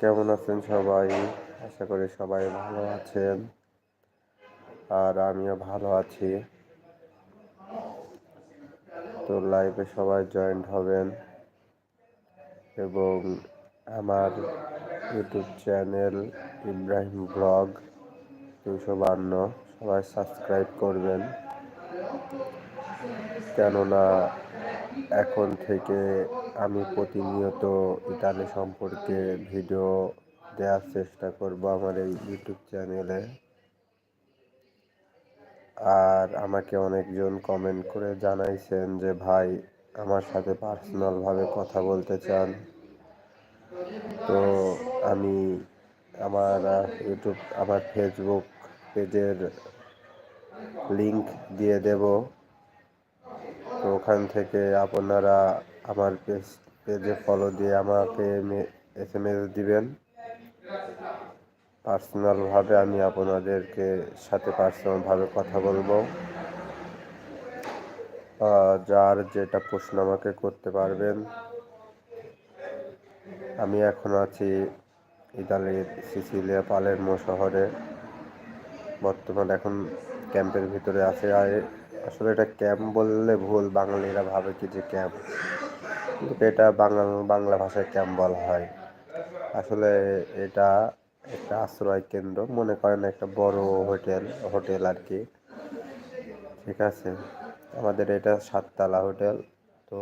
কেমন আছেন সবাই? আশা করি সবাই ভালো আছেন। আর আমিও ভালো আছি। তো লাইভে সবাই জয়েন্ট হবেন। এবং আমার ইউটিউব চ্যানেল ইব্রাহিম ব্লগ দুশো বান্ন, সবাই সাবস্ক্রাইব করবেন। কেননা এখন থেকে আমি প্রতিনিয়ত ইতালি সম্পর্কে ভিডিও দেওয়ার চেষ্টা করব আমার এই ইউটিউব চ্যানেলে আর আমাকে অনেকজন কমেন্ট করে জানাইছেন যে, ভাই, আমার সাথে পার্সোনালভাবে কথা বলতে চান। তো আমি আমার ইউটিউব আমার ফেসবুক পেজের লিংক দিয়ে দেব। তো ওখান থেকে আপনারা আমার পেজ পেজে ফলো দিয়ে আমাকে এস এম এস দিবেন পার্সোনালভাবে আমি আপনাদেরকে সাথে পার্সোনালভাবে কথা বলব। যার যেটা প্রশ্ন আমাকে করতে পারবেন। আমি এখন আছি ইতালির সিসিলিয়া পালেরমো শহরে। বর্তমান এখন ক্যাম্পের ভিতরে আছে। আর আসলে এটা ক্যাম্প বললে ভুল, বাঙালিরা ভাবে কি যে ক্যাম্প। কিন্তু এটা বাংলা বাংলা ভাষায় ক্যাম্প বলা হয়? আসলে এটা একটা আশ্রয় কেন্দ্র, মনে করেন একটা বড় হোটেল হোটেল আর কি। ঠিক আছে? আমাদের এটা সাততলা হোটেল, তো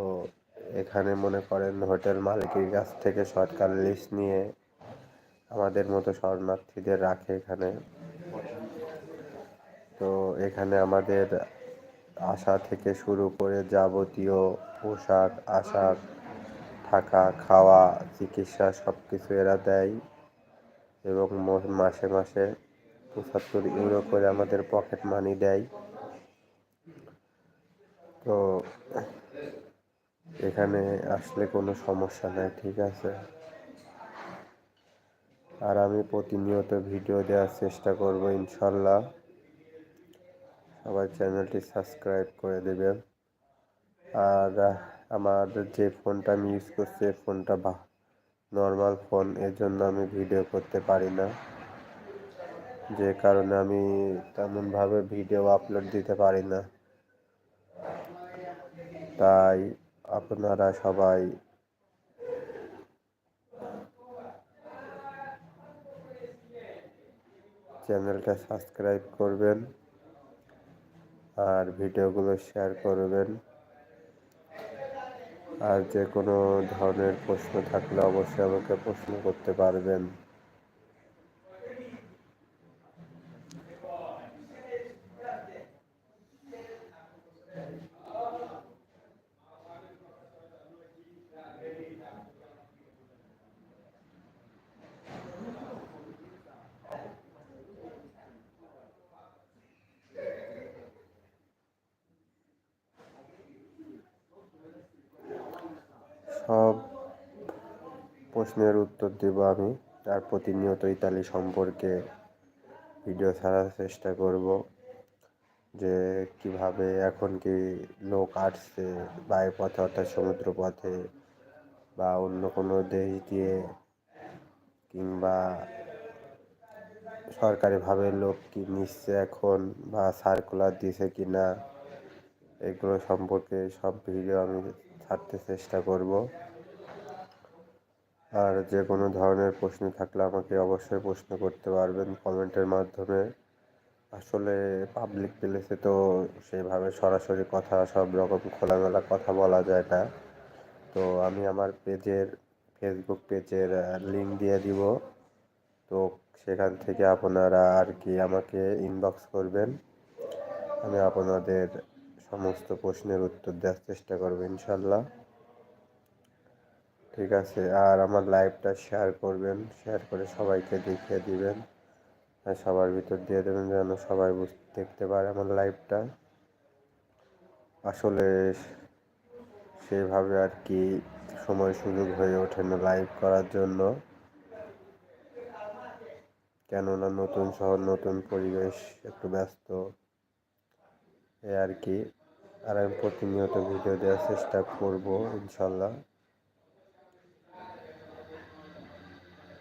এখানে মনে করেন হোটেল মালিকের কাছ থেকে সরকার লিস্ট নিয়ে আমাদের মতো শরণার্থীদের রাখে এখানে। তো এখানে আমাদের আসা থেকে শুরু করে যাবতীয় পোশাক, আশাক, থাকা, খাওয়া, চিকিৎসা সব কিছু এরা দেয় এবং মাসে মাসে পঁচাত্তর ইউরো করে আমাদের পকেট মানি দেয়। তো এখানে আসলে কোনো সমস্যা নেই, ঠিক আছে? আর আমি প্রতিনিয়ত ভিডিও দেওয়ার চেষ্টা করব, ইনশাল্লাহ। সবাই চ্যানেলটি সাবস্ক্রাইব করে দেবেন। আর আমার যে ফোনটা আমি ইউজ করছি ফোনটা বা নর্মাল ফোন এর জন্য আমি ভিডিও করতে পারি না। যে কারণে আমি তেমনভাবে ভিডিও আপলোড দিতে পারি না। তাই আপনারা সবাই চ্যানেলটা সাবস্ক্রাইব করবেন। আর ভিডিওগুলো শেয়ার করবেন। আর যে কোনো ধরনের প্রশ্ন থাকলে অবশ্যই আমাকে প্রশ্ন করতে পারবেন সব প্রশ্নের উত্তর দেব আমি। আর প্রতিনিয়ত ইতালি সম্পর্কে ভিডিও ছাড়ার চেষ্টা করব যে কীভাবে এখন কি লোক আসছে বায়ুপথে অর্থাৎ সমুদ্র পথে বা অন্য কোনো দেশ দিয়ে কিংবা সরকারিভাবে লোক কি নিচ্ছে এখন বা সার্কুলার দিছে কি না এগুলো সম্পর্কে সব ভিডিও আমি ছাড়তে চেষ্টা করব। আর যে কোনো ধরনের প্রশ্ন থাকলে আমাকে অবশ্যই প্রশ্ন করতে পারবেন কমেন্টের মাধ্যমে। আসলে পাবলিক প্লেসে তো সেইভাবে সরাসরি কথা, সব রকম খোলামেলা কথা বলা যায় না। তো আমি আমার পেজের ফেসবুক পেজের লিঙ্ক দিয়ে দিব। তো সেখান থেকে আপনারা আর কি আমাকে ইনবক্স করবেন। আমি আপনাদের সমস্ত প্রশ্নের উত্তর দেওয়ার চেষ্টা করব ইনশাল্লাহ। ঠিক আছে, আর আমার লাইভটা শেয়ার করবেন শেয়ার করে সবাইকে দেখিয়ে দিবেন। আর সবার ভিতর দিয়ে দেবেন যেন সবাই দেখতে পারে আমার লাইভটা আসলে সেভাবে আর কি সময় সুযোগ হয়ে ওঠে না লাইভ করার জন্য। কেননা নতুন শহর, নতুন পরিবেশ, একটু ব্যস্ত। এ আর কি। আর আমি প্রতিনিয়ত ভিডিও দেওয়ার চেষ্টা করব, ইনশাল্লাহ তো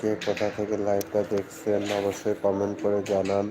কে কোথা থেকে লাইভটা দেখছেন অবশ্যই কমেন্ট করে জানান।